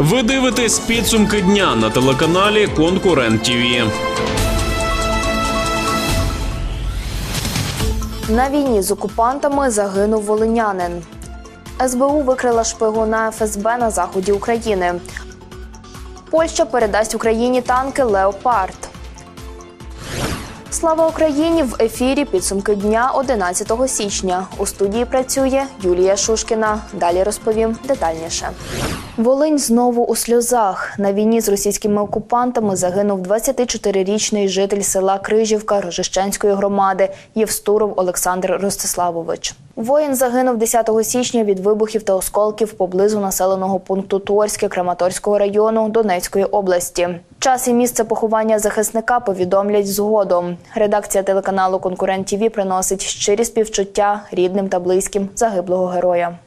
Ви дивитесь підсумки дня на телеканалі Конкурент ТІВІ. На війні з окупантами загинув волинянин. СБУ викрила шпигуна ФСБ на заході України. Польща передасть Україні танки Леопард. Слава Україні в ефірі підсумки дня 11 січня. У студії працює Юлія Шушкіна. Далі розповім детальніше. Волинь знову у сльозах. На війні з російськими окупантами загинув 24-річний житель села Крижівка Рожищенської громади Євстуров Олександр Ростиславович. Воїн загинув 10 січня від вибухів та осколків поблизу населеного пункту Торське Краматорського району Донецької області. Час і місце поховання захисника повідомлять згодом. Редакція телеканалу Конкурент ТІВІ приносить щирі співчуття рідним та близьким загиблого героя.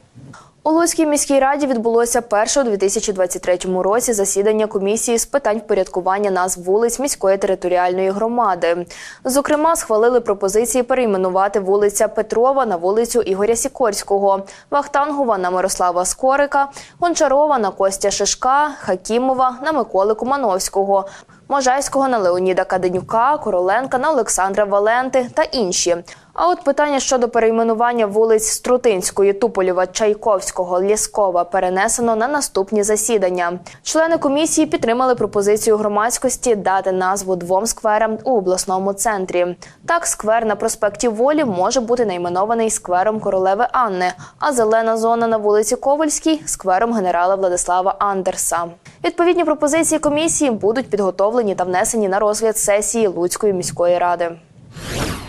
У Луцькій міській раді відбулося перше у 2023 році засідання комісії з питань впорядкування назв вулиць міської територіальної громади. Зокрема, схвалили пропозиції перейменувати вулиця Петрова на вулицю Ігоря Сікорського, Вахтангова на Мирослава Скорика, Гончарова на Костя Шишка, Хакімова на Миколи Кумановського. Можайського на Леоніда Каденюка, Короленка на Олександра Валенти та інші. А от питання щодо перейменування вулиць Струтинської, Туполєва, Чайковського, Лєскова перенесено на наступні засідання. Члени комісії підтримали пропозицію громадськості дати назву двом скверам у обласному центрі. Так, сквер на проспекті Волі може бути найменований сквером королеви Анни, а зелена зона на вулиці Ковальській сквером генерала Владислава Андерса. Відповідні пропозиції комісії будуть підготовлені та внесені на розгляд сесії Луцької міської ради.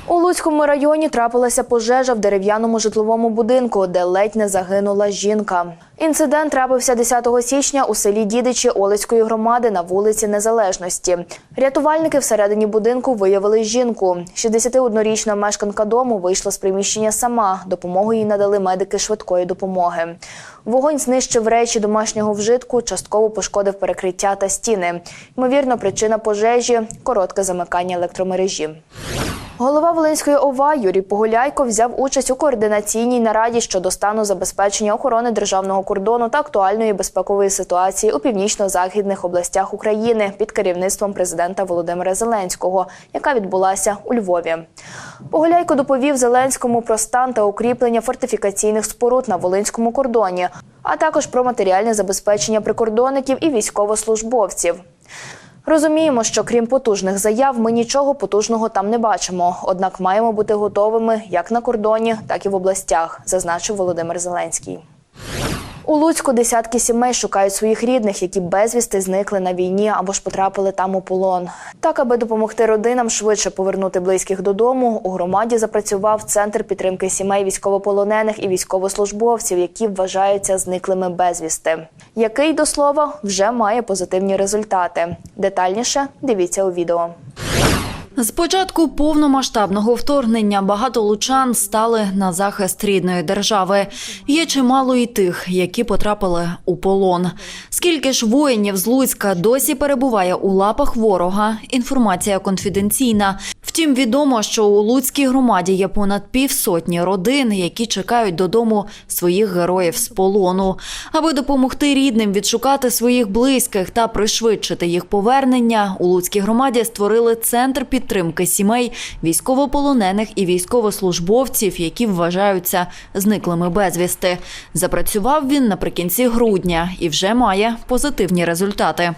У Луцькому районі трапилася пожежа в дерев'яному житловому будинку, де ледь не загинула жінка. Інцидент трапився 10 січня у селі Дідичі Олицької громади на вулиці Незалежності. Рятувальники всередині будинку виявили жінку. 61-річна мешканка дому вийшла з приміщення сама. Допомогу їй надали медики швидкої допомоги. Вогонь знищив речі домашнього вжитку, частково пошкодив перекриття та стіни. Ймовірно, причина пожежі коротке замикання електромережі. Голова Волинської ОВА Юрій Погуляйко взяв участь у координаційній нараді щодо стану забезпечення охорони державного кордону та актуальної безпекової ситуації у північно-західних областях України під керівництвом президента Володимира Зеленського, яка відбулася у Львові. Погуляйко доповів Зеленському про стан та укріплення фортифікаційних споруд на Волинському кордоні, а також про матеріальне забезпечення прикордонників і військовослужбовців. Розуміємо, що крім потужних заяв, ми нічого потужного там не бачимо. Однак маємо бути готовими як на кордоні, так і в областях, зазначив Володимир Зеленський. У Луцьку десятки сімей шукають своїх рідних, які безвісти зникли на війні або ж потрапили там у полон. Так, аби допомогти родинам швидше повернути близьких додому, у громаді запрацював центр підтримки сімей військовополонених і військовослужбовців, які вважаються зниклими безвісти. Який до слова вже має позитивні результати. Детальніше дивіться у відео. З початку повномасштабного вторгнення багато лучан стали на захист рідної держави. Є чимало і тих, які потрапили у полон. Скільки ж воїнів з Луцька досі перебуває у лапах ворога? Інформація конфіденційна. Втім, відомо, що у Луцькій громаді є понад півсотні родин, які чекають додому своїх героїв з полону. Аби допомогти рідним відшукати своїх близьких та пришвидшити їх повернення, у Луцькій громаді створили центр підтримки сімей військовополонених і військовослужбовців, які вважаються зниклими безвісти. Запрацював він наприкінці грудня і вже має позитивні результати.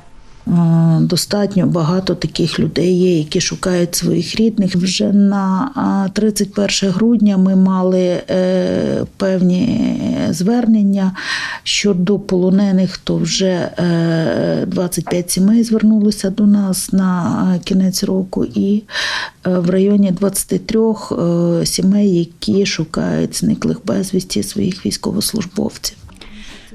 Е, Достатньо багато таких людей є, які шукають своїх рідних. Вже на 31 грудня ми мали е, певні звернення щодо полонених, то вже е, 25 сімей звернулося до нас на е, кінець року, і е, в районі 23 е, сімей, які шукають зниклих безвісті своїх військовослужбовців.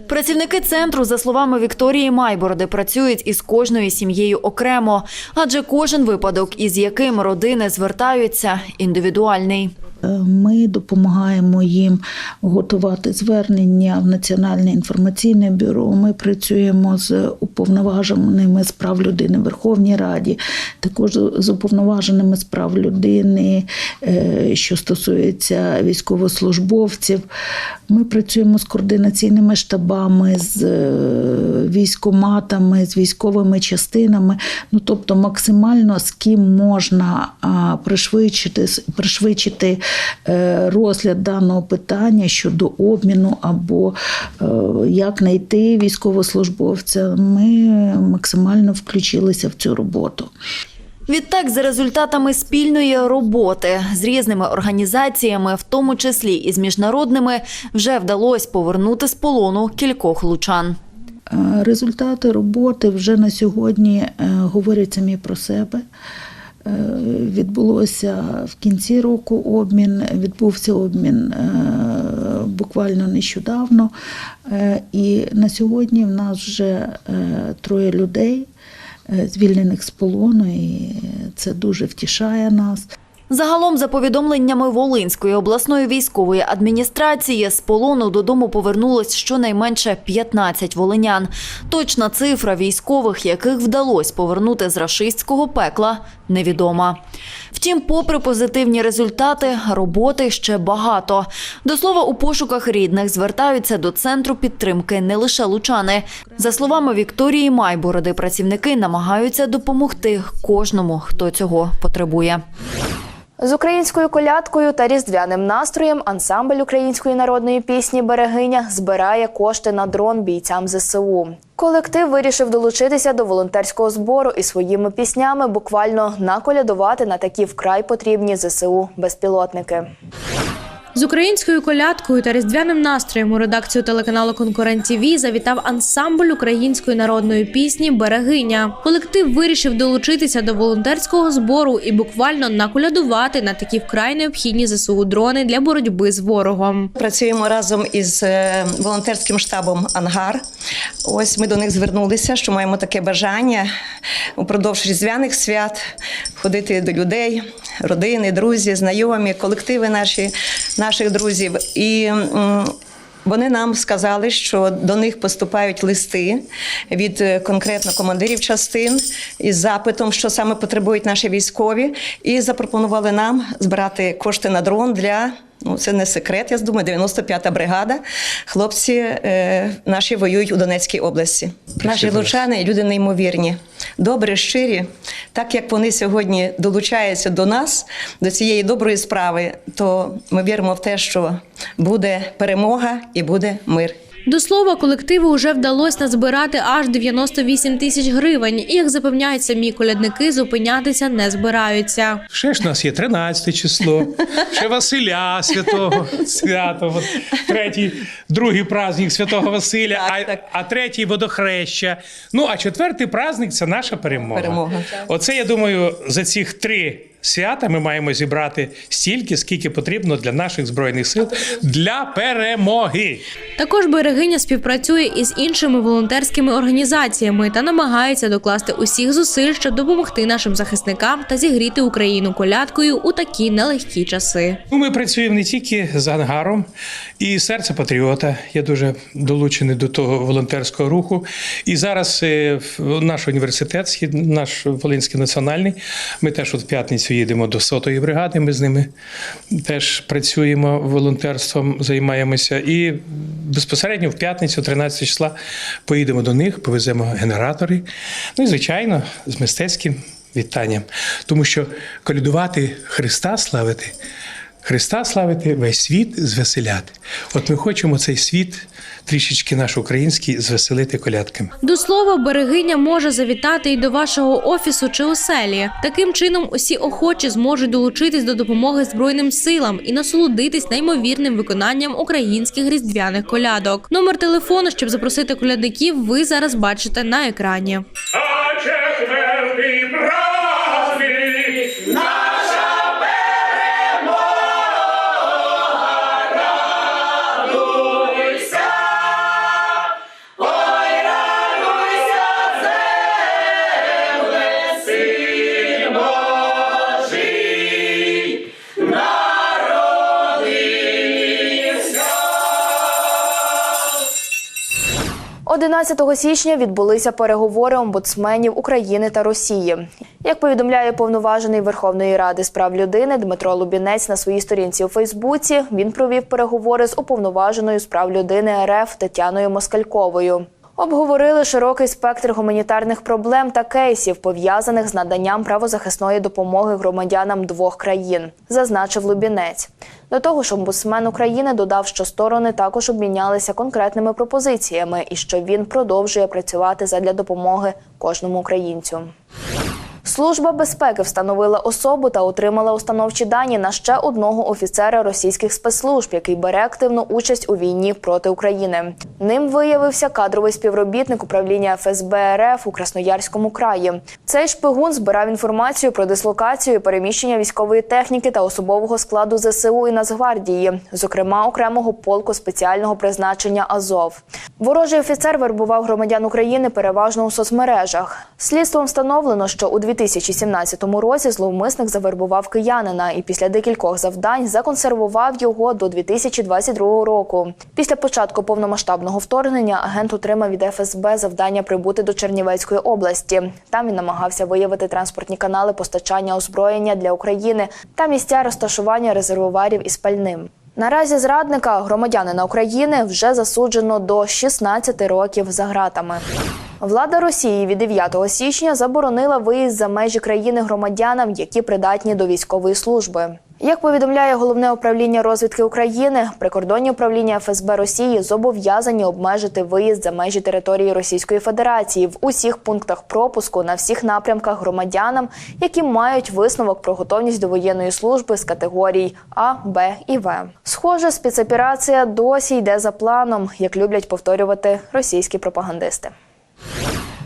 Працівники центру, за словами Вікторії Майбороди, працюють із кожною сім'єю окремо, адже кожен випадок, із яким родини звертаються, індивідуальний. Е, Ми допомагаємо їм готувати звернення в Національне інформаційне бюро. Ми працюємо з уповноваженими з прав людини в Верховній Раді, також з уповноваженими з прав людини, е, що стосується військовослужбовців. Ми працюємо з координаційними штабами, з е, військоматами, з військовими частинами. Ну тобто, максимально з ким можна пришвидшити, пришвидшити розгляд даного питання щодо обміну або е, як знайти військовослужбовця. Ми максимально включилися в цю роботу. Відтак, за результатами спільної роботи з різними організаціями, в тому числі і з міжнародними, вже вдалося повернути з полону кількох лучан. Е, Результати роботи вже на сьогодні е, говорять самі про себе. Е, Відбулося в кінці року обмін, відбувся обмін е, буквально нещодавно. Е, І на сьогодні в нас вже троє людей, звільнених з полону, і це дуже втішає нас. Загалом, за повідомленнями Волинської обласної військової адміністрації, з полону додому повернулось щонайменше 15 волинян. Точна цифра військових, яких вдалося повернути з рашистського пекла, невідома. Втім, попри позитивні результати, роботи ще багато. До слова, у пошуках рідних звертаються до центру підтримки не лише лучани. За словами Вікторії Майбороди, працівники намагаються допомогти кожному, хто цього потребує. З українською колядкою та різдвяним настроєм ансамбль української народної пісні Берегиня збирає кошти на дрон бійцям ЗСУ. Колектив вирішив долучитися до волонтерського збору і своїми піснями буквально наколядувати на такі вкрай потрібні ЗСУ безпілотники. З українською колядкою та різдвяним настроєм у редакцію телеканалу Конкурент ТВ завітав ансамбль української народної пісні Берегиня. Колектив вирішив долучитися до волонтерського збору і буквально наколядувати на такі вкрай необхідні ЗСУ дрони для боротьби з ворогом. Працюємо разом із е, волонтерським штабом Ангар. Ось ми до них звернулися, що маємо таке бажання упродовж різдвяних свят ходити до людей, родини, друзі, знайомі, колективи наші, наших друзів. І вони нам сказали, що до них поступають листи від е, конкретно командирів частин із запитом, що саме потребують наші військові, і запропонували нам збирати кошти на дрон для. Ну, це не секрет, я думаю, 95-та бригада. Хлопці е, наші воюють у Донецькій області. Наші лучани люди неймовірні, добрі, щирі. Так як вони сьогодні долучаються до нас, до цієї доброї справи, то ми віримо в те, що буде перемога і буде мир. До слова, колективу вже вдалося назбирати аж 98 тисяч гривень. І, як запевняють самі колядники, зупинятися не збираються. Ще ж у нас є 13 число, ще Василя Святого свято, от третій, другий праздник Святого Василя, Так, а, так. а третій водохреща. Ну а четвертий праздник це наша перемога. Перемога. Оце я думаю, за цих три. Свята ми маємо зібрати стільки, скільки потрібно для наших збройних сил для перемоги. Також берегиня співпрацює із іншими волонтерськими організаціями та намагається докласти усіх зусиль, щоб допомогти нашим захисникам та зігріти Україну колядкою у такі нелегкі часи. Ну, ми працюємо не тільки з ангаром і серце патріота. Я дуже долучений до того волонтерського руху. І зараз е, наш університет, наш Волинський національний. Ми теж от в п'ятницю їдемо до сотої бригади. Ми з ними теж працюємо волонтерством, займаємося. І безпосередньо в п'ятницю, 13 числа, поїдемо до них, повеземо генератори. Ну і звичайно, з мистецьким вітанням. Тому що колядувати Христа славити. Христа славити, весь світ звеселяти. От ми хочемо цей світ трішечки наш український звеселити колядками. До слова, берегиня може завітати і до вашого офісу чи оселі. Таким чином, усі охочі зможуть долучитись до допомоги збройним силам і насолодитись неймовірним виконанням українських різдвяних колядок. Номер телефону, щоб запросити колядників, ви зараз бачите на екрані. 11 січня відбулися переговори омбудсменів України та Росії. Як повідомляє повноважений Верховної Ради з прав людини Дмитро Лубінець на своїй сторінці у Фейсбуці, він провів переговори з уповноваженою з прав людини РФ Тетяною Москальковою. Обговорили широкий спектр гуманітарних проблем та кейсів, пов'язаних з наданням правозахисної допомоги громадянам двох країн, зазначив Лубінець. До того ж, омбудсмен України додав, що сторони також обмінялися конкретними пропозиціями і що він продовжує працювати задля допомоги кожному українцю. Служба безпеки встановила особу та отримала установчі дані на ще одного офіцера російських спецслужб, який бере активну участь у війні проти України. Ним виявився кадровий співробітник управління ФСБ РФ у Красноярському краї. Цей шпигун збирав інформацію про дислокацію переміщення військової техніки та особового складу ЗСУ і Нацгвардії, зокрема окремого полку спеціального призначення Азов. Ворожий офіцер вербував громадян України переважно у соцмережах. Слідством встановлено, що у 2017 році зловмисник завербував киянина і після декількох завдань законсервував його до 2022 року. Після початку повномасштабного вторгнення агент отримав від ФСБ завдання прибути до Чернівецької області. Там він намагався виявити транспортні канали постачання озброєння для України та місця розташування резервуарів із пальним. Наразі зрадника громадянина України вже засуджено до 16 років за ґратами. Влада Росії від 9 січня заборонила виїзд за межі країни громадянам, які придатні до військової служби. Як повідомляє головне управління розвідки України, прикордонні управління ФСБ Росії зобов'язані обмежити виїзд за межі території Російської Федерації в усіх пунктах пропуску на всіх напрямках громадянам, які мають висновок про готовність до воєнної служби з категорій А, Б і В. Схоже, спецоперація досі йде за планом, як люблять повторювати російські пропагандисти.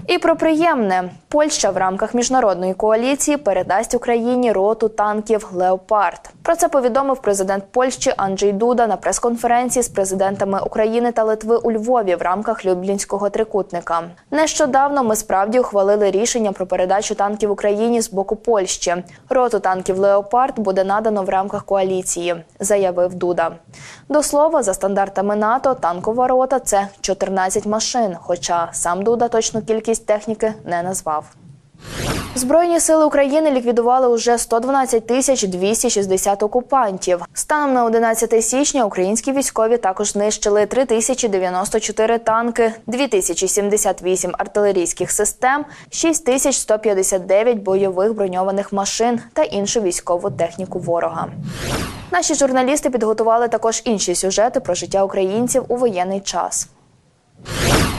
І про приємне Польща в рамках міжнародної коаліції передасть Україні роту танків Леопард. Про це повідомив президент Польщі Анджей Дуда на прес-конференції з президентами України та Литви у Львові в рамках Люблінського трикутника. Нещодавно ми справді ухвалили рішення про передачу танків Україні з боку Польщі. Роту танків Леопард буде надано в рамках коаліції, заявив Дуда. До слова, за стандартами НАТО, танкова рота це 14 машин. Хоча сам Дуда точну кількість техніки не назвав. Збройні сили України ліквідували уже 112 тисяч 260 окупантів. Станом на 11 січня українські військові також знищили 3094 танки, 2078 артилерійських систем, 6159 бойових броньованих машин та іншу військову техніку ворога. Наші журналісти підготували також інші сюжети про життя українців у воєнний час.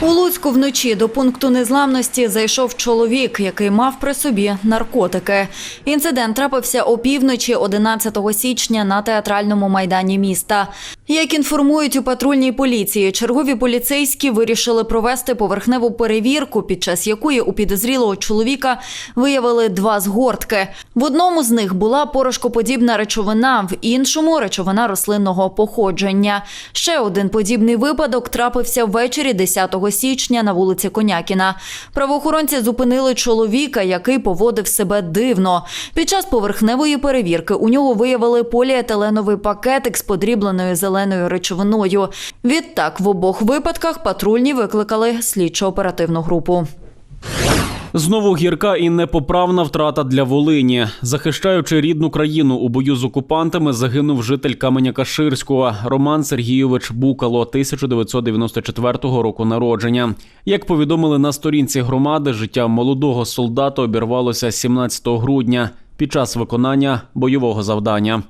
У Луцьку вночі до пункту незламності зайшов чоловік, який мав при собі наркотики. Інцидент трапився опівночі 11 січня на театральному майдані міста. Як інформують у патрульній поліції, чергові поліцейські вирішили провести поверхневу перевірку, під час якої у підозрілого чоловіка виявили два згортки. В одному з них була порошкоподібна речовина, в іншому речовина рослинного походження. Ще один подібний випадок трапився ввечері 10 січня на вулиці Конякіна. Правоохоронці зупинили чоловіка, який поводив себе дивно. Під час поверхневої перевірки у нього виявили поліетиленовий пакетик з подрібленою зеленою речовиною. Відтак в обох випадках патрульні викликали слідчо-оперативну групу. Знову гірка і непоправна втрата для Волині. Захищаючи рідну країну у бою з окупантами, загинув житель Каменя-Каширського Роман Сергійович Букало, 1994 року народження. Як повідомили на сторінці громади, життя молодого солдата обірвалося 17 грудня під час виконання бойового завдання.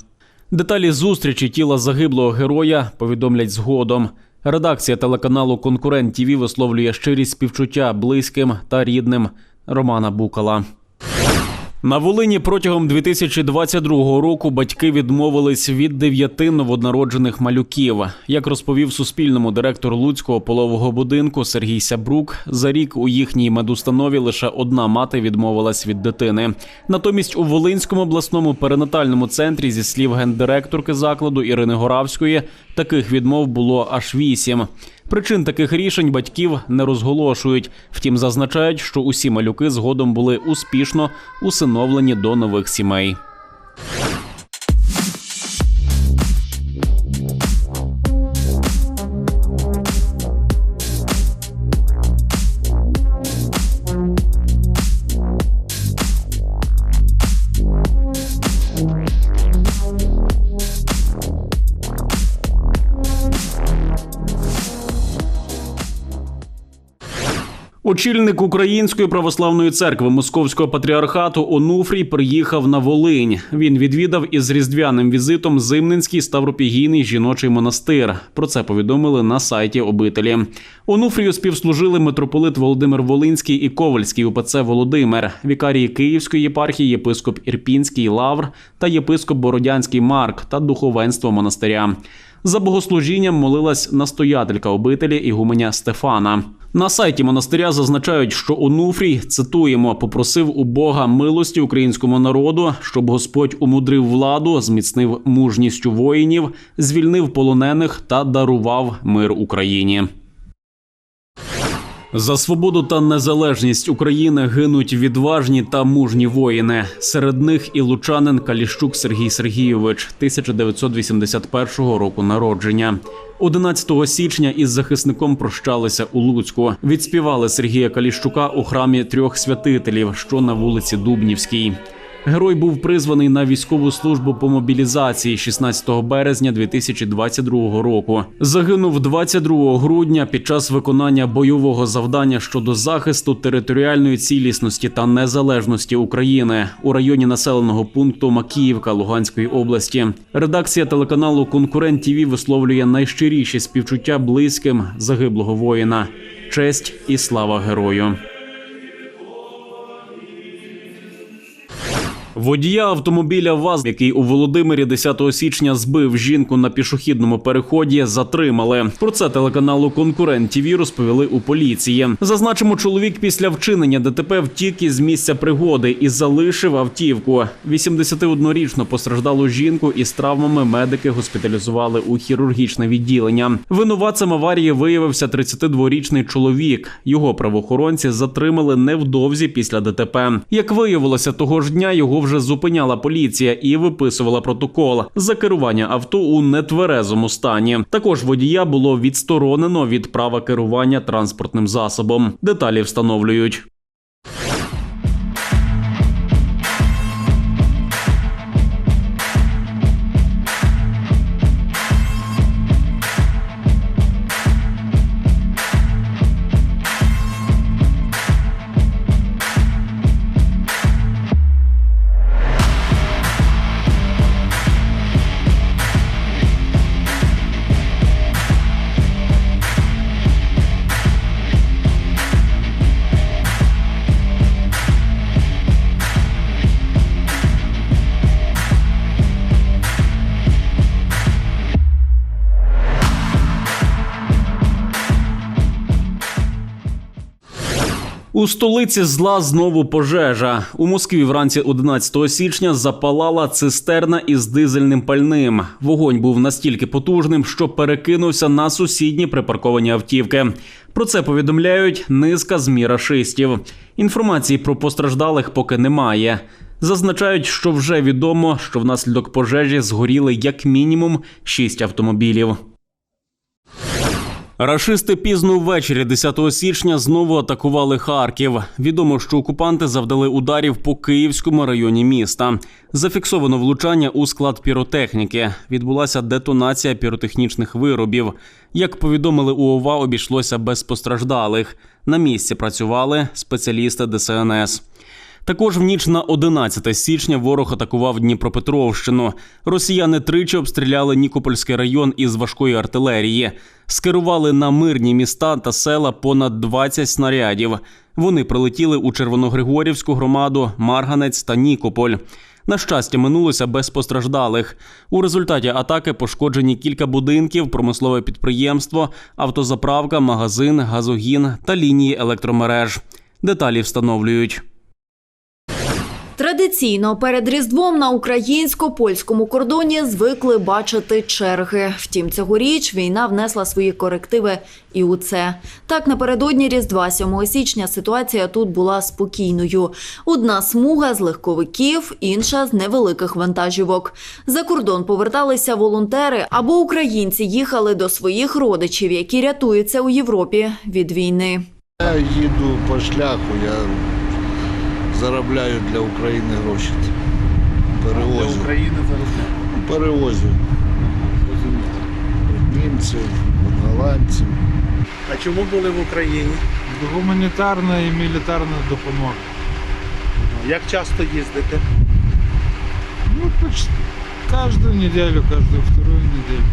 Деталі зустрічі тіла загиблого героя повідомлять згодом. Редакція телеканалу Конкурент ТІВІ висловлює щирість співчуття близьким та рідним Романа Букала. На Волині протягом 2022 року батьки відмовились від дев'яти новонароджених малюків. Як розповів Суспільному директор Луцького полового будинку Сергій Сябрук, за рік у їхній медустанові лише одна мати відмовилась від дитини. Натомість у Волинському обласному перинатальному центрі, зі слів гендиректорки закладу Ірини Горавської, таких відмов було аж вісім. Причин таких рішень батьків не розголошують. Втім, зазначають, що усі малюки згодом були успішно усиновлені до нових сімей. Очільник Української православної церкви Московського патріархату Онуфрій приїхав на Волинь. Він відвідав із різдвяним візитом Зимненський Ставропігійний жіночий монастир. Про це повідомили на сайті обителі. Онуфрію співслужили митрополит Володимир Волинський і Ковальський УПЦ Володимир, вікарії Київської єпархії, єпископ Ірпінський Лавр та єпископ Бородянський Марк та духовенство монастиря. За богослужінням молилась настоятелька обителі ігуменя Стефана. На сайті монастиря зазначають, що Онуфрій цитуємо, попросив у Бога милості українському народу, щоб Господь умудрив владу, зміцнив мужністю воїнів, звільнив полонених та дарував мир Україні. За свободу та незалежність України гинуть відважні та мужні воїни. Серед них і лучанин Каліщук Сергій Сергійович, 1981 року народження. 11 січня із захисником прощалися у Луцьку. Відспівали Сергія Каліщука у храмі трьох святителів, що на вулиці Дубнівській. Герой був призваний на військову службу по мобілізації 16 березня 2022 року. Загинув 22 грудня під час виконання бойового завдання щодо захисту територіальної цілісності та незалежності України у районі населеного пункту Макіївка Луганської області. Редакція телеканалу Конкурент ТІВІ висловлює найщиріші співчуття близьким загиблого воїна. Честь і слава герою. Водія автомобіля ВАЗ, який у Володимирі 10 січня збив жінку на пішохідному переході, затримали. Про це телеканалу Конкурент ТІВІ розповіли у поліції. Зазначимо, чоловік після вчинення ДТП втік із місця пригоди і залишив автівку. 81-річно постраждалу жінку із травмами медики госпіталізували у хірургічне відділення. Винуватцем аварії виявився 32-річний чоловік. Його правоохоронці затримали невдовзі після ДТП. Як виявилося, того ж дня його вже зупиняла поліція і виписувала протокол за керування авто у нетверезому стані. Також водія було відсторонено від права керування транспортним засобом. Деталі встановлюють. У столиці зла знову пожежа. У Москві вранці 11 січня запалала цистерна із дизельним пальним. Вогонь був настільки потужним, що перекинувся на сусідні припарковані автівки. Про це повідомляють низка змі рашистів. Інформації про постраждалих поки немає. Зазначають, що вже відомо, що внаслідок пожежі згоріли як мінімум шість автомобілів. Рашисти пізно ввечері 10 січня знову атакували Харків. Відомо, що окупанти завдали ударів по Київському районі міста. Зафіксовано влучання у склад піротехніки. Відбулася детонація піротехнічних виробів. Як повідомили у ОВА, обійшлося без постраждалих. На місці працювали спеціалісти ДСНС. Також в ніч на 11 січня ворог атакував Дніпропетровщину. Росіяни тричі обстріляли Нікопольський район із важкої артилерії. Скерували на мирні міста та села понад 20 снарядів. Вони прилетіли у Червоногригорівську громаду, Марганець та Нікополь. На щастя, минулося без постраждалих. У результаті атаки пошкоджені кілька будинків, промислове підприємство, автозаправка, магазин, газогін та лінії електромереж. Деталі встановлюють. Традиційно перед Різдвом на українсько-польському кордоні звикли бачити черги. Втім, цьогоріч війна внесла свої корективи і у це. Так, напередодні Різдва 7 січня ситуація тут була спокійною. Одна смуга з легковиків, інша з невеликих вантажівок. За кордон поверталися волонтери або українці їхали до своїх родичів, які рятуються у Європі від війни. Я їду по шляху, я заробляю для України гроші. Перевозю. Для України заробляє. Перевозю. Від німців, від голландців. А чому були в Україні? Гуманітарна і мілітарна допомога. Як часто їздите? Ну, почти каждую неделю, каждую вторую неделю.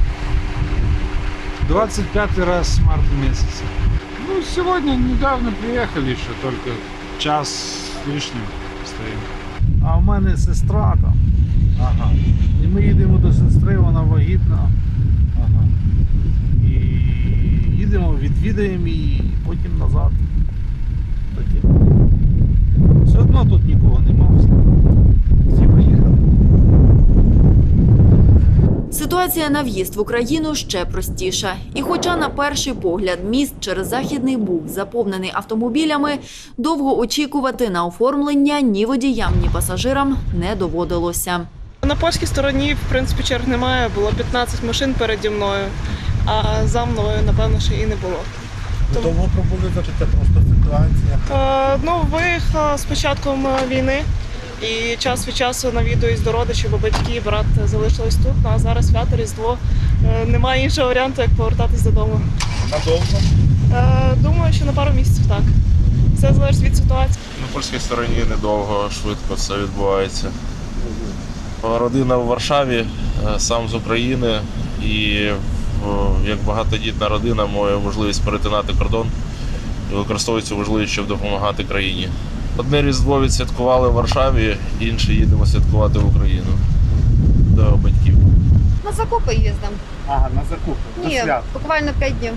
25 раз с марта месяца. Ну, сегодня недавно приехали еще, только час с лишним стоим. А в мене сестра там. Ага. І ми їдемо до сестри, вона вагітна. Ага. І їдемо, відвідаємо її, і потім назад. Все одно тут нікого нема. Ситуація на в'їзд в Україну ще простіша. І хоча на перший погляд міст через Західний Буг заповнений автомобілями, довго очікувати на оформлення ні водіям, ні пасажирам не доводилося. На польській стороні, в принципі, черг немає. Було 15 машин переді мною, а за мною, напевно, ще і не було. Довго пробули, чи це просто ситуація? Е, ну, виїхала з початком е, війни і час від часу навідуюсь до родичів, бо батьки і брат залишились тут. Ну, а зараз свято Різдво. Е, немає іншого варіанту, як повертатись додому. Надовго? Е, думаю, що на пару місяців так. Все залежить від ситуації. На польській стороні недовго, швидко все відбувається. Родина в Варшаві, е, сам з України, і як багатодітна родина має можливість перетинати кордон і використовує цю можливість, щоб допомагати країні. Одне Різдво відсвяткували в Варшаві, інше їдемо святкувати в Україну до батьків. На закупи їздимо. Ага, на закупи. До Ні, свят. буквально 5 днів.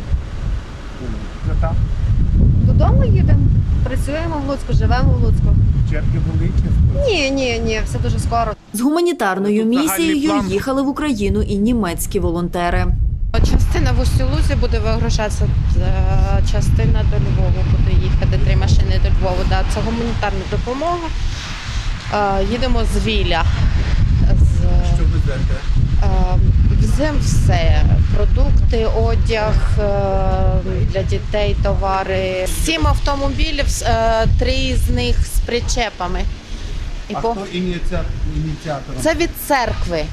Свята. Додому їдемо. Працюємо в Луцьку, живемо в Луцьку. Черги великі. Ні, ні, ні, все дуже скоро. З гуманітарною Тут загальний місією план. їхали в Україну і німецькі волонтери. Частина в Устюлузі буде вигружатися, е, частина до Львова буде їхати, три машини до Львова. Да, це гуманітарна допомога. Е, Їдемо з Віля. З, Що везете? е, Веземо все. Продукти, одяг для дітей, товари. Сім автомобілів, три з них з причепами. І А по- хто ініціатор? ініціатором? Це від церкви.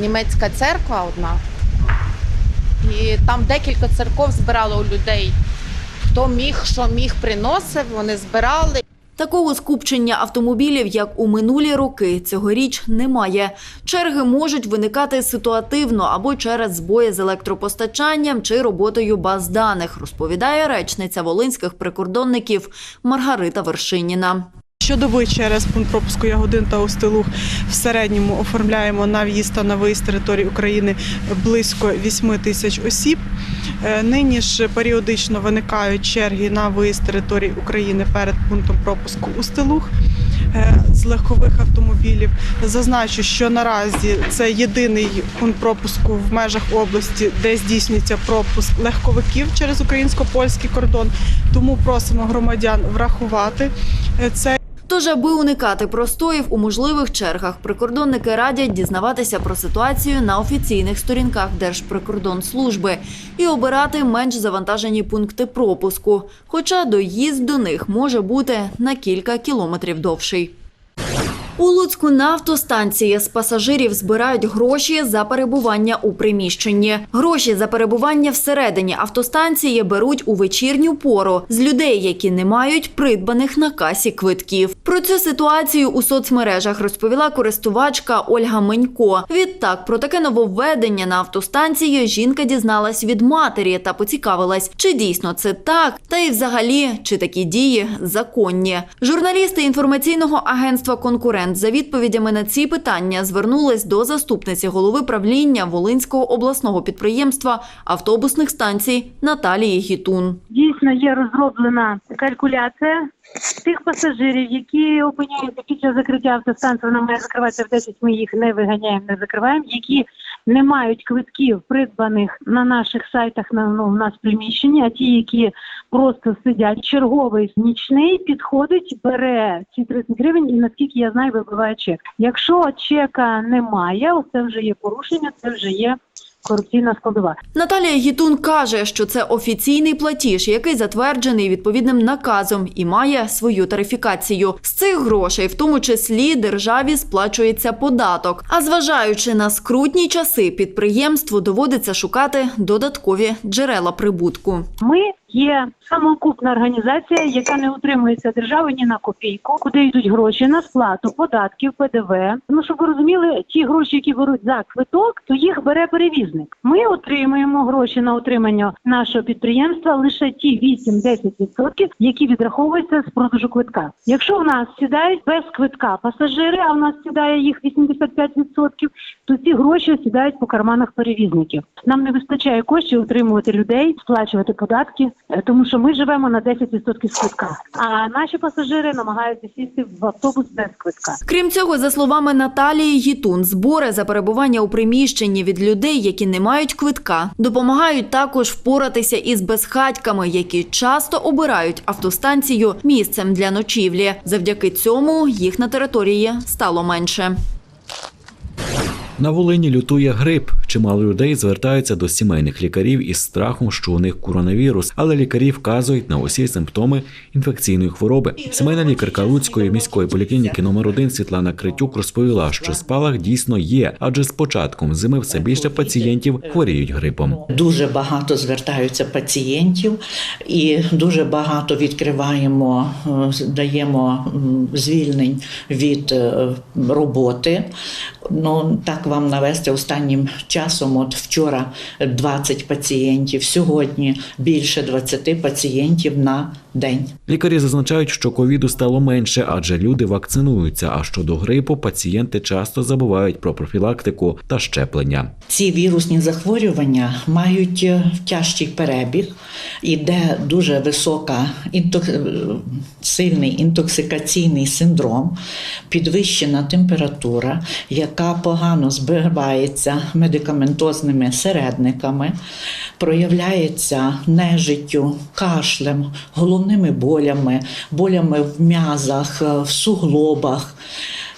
Німецька церква одна. І там декілька церков збирали у людей. Хто міг, що міг, приносив, вони збирали. Такого скупчення автомобілів, як у минулі роки, цьогоріч немає. Черги можуть виникати ситуативно або через збої з електропостачанням чи роботою баз даних, розповідає речниця волинських прикордонників Маргарита Вершиніна. Щодоби через пункт пропуску Ягодин та Устилух в середньому оформляємо на в'їзд та на виїзд території України близько 8 тисяч осіб. Е, Нині ж періодично виникають черги на виїзд території України перед пунктом пропуску Устилух е, з легкових автомобілів. Зазначу, що наразі це єдиний пункт пропуску в межах області, де здійснюється пропуск легковиків через українсько-польський кордон. Тому просимо громадян врахувати е, це. Тож, аби уникати простоїв у можливих чергах, прикордонники радять дізнаватися про ситуацію на офіційних сторінках Держприкордонслужби і обирати менш завантажені пункти пропуску. Хоча доїзд до них може бути на кілька кілометрів довший. У Луцьку на автостанції з пасажирів збирають гроші за перебування у приміщенні. Гроші за перебування всередині автостанції беруть у вечірню пору з людей, які не мають придбаних на касі квитків. Про цю ситуацію у соцмережах розповіла користувачка Ольга Менько. Відтак про таке нововведення на автостанції жінка дізналась від матері та поцікавилась, чи дійсно це так, та й взагалі чи такі дії законні. Журналісти інформаційного агентства Конкурент за відповідями на ці питання звернулись до заступниці голови правління Волинського обласного підприємства автобусних станцій Наталії Гітун. Дійсно є розроблена калькуляція тих пасажирів, які опиняються час закриття автостанції, вона має закриватися в 10, ми їх не виганяємо, не закриваємо, які не мають квитків, придбаних на наших сайтах на ну, у нас в приміщенні, а ті, які просто сидять, черговий нічний підходить, бере ці 30 гривень і наскільки я знаю, вибиває чек. Якщо чека немає, це вже є порушення, це вже є корупційна складова. Наталія Гітун каже, що це офіційний платіж, який затверджений відповідним наказом і має свою тарифікацію. З цих грошей, в тому числі, державі сплачується податок. А зважаючи на скрутні часи, підприємству доводиться шукати додаткові джерела прибутку. Ми Є самоокупна організація, яка не утримується державою ні на копійку, куди йдуть гроші на сплату податків, ПДВ. Ну щоб ви розуміли, ті гроші, які беруть за квиток, то їх бере перевізник. Ми отримуємо гроші на утримання нашого підприємства лише ті 8-10%, які відраховуються з продажу квитка. Якщо в нас сідають без квитка пасажири, а в нас сідає їх 85%, то ці гроші сідають по карманах перевізників. Нам не вистачає коштів утримувати людей, сплачувати податки, тому що ми живемо на 10% з квитка. А наші пасажири намагаються сісти в автобус без квитка. Крім цього, за словами Наталії Гітун, збори за перебування у приміщенні від людей, які не мають квитка, допомагають також впоратися із безхатьками, які часто обирають автостанцію місцем для ночівлі. Завдяки цьому їх на території стало менше. На Волині лютує грип. Чимало людей звертаються до сімейних лікарів із страхом, що у них коронавірус, але лікарі вказують на усі симптоми інфекційної хвороби. Сімейна лікарка Луцької міської поліклініки номер 1 Світлана Критюк розповіла, що спалах дійсно є, адже з початком зими все більше пацієнтів хворіють грипом. Дуже багато звертаються пацієнтів, і дуже багато відкриваємо, е, даємо звільнень від е, роботи. Ну так вам навести останнім часом. От вчора 20 пацієнтів, сьогодні більше 20 пацієнтів на день. Лікарі зазначають, що ковіду стало менше, адже люди вакцинуються. А щодо грипу, пацієнти часто забувають про профілактику та щеплення. Ці вірусні захворювання мають е, тяжкий перебіг, іде дуже висока інток... е, сильний інтоксикаційний синдром, підвищена температура, яка погано збивається медикаментозними середниками, проявляється нежиттю, кашлем, головними болями, болями в м'язах, е, в суглобах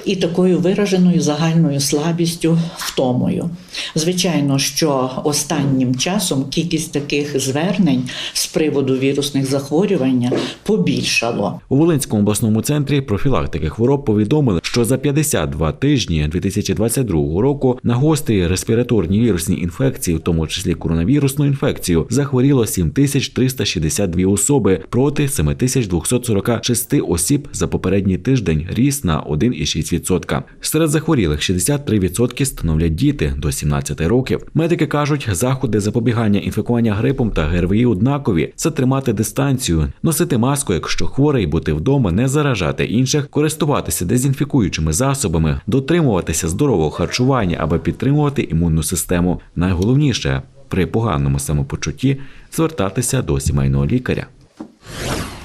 і такою вираженою загальною слабістю, втомою. Звичайно, що останнім часом кількість таких звернень з приводу вірусних захворювань побільшало. У Волинському обласному центрі профілактики хвороб повідомили, що за 52 тижні 2022 року на гострі респіраторні вірусні інфекції, в тому числі коронавірусну інфекцію, захворіло 7362 особи проти 7246 осіб за попередній тиждень, ріс на 1,6%. Серед захворілих 63% становлять діти до 17 років. Медики кажуть, заходи запобігання інфікування грипом та ГРВІ однакові це тримати дистанцію, носити маску, якщо хворий, бути вдома, не заражати інших, користуватися дезінфікуючими засобами, дотримуватися здорового харчування, аби підтримувати імунну систему. Найголовніше при поганому самопочутті звертатися до сімейного лікаря.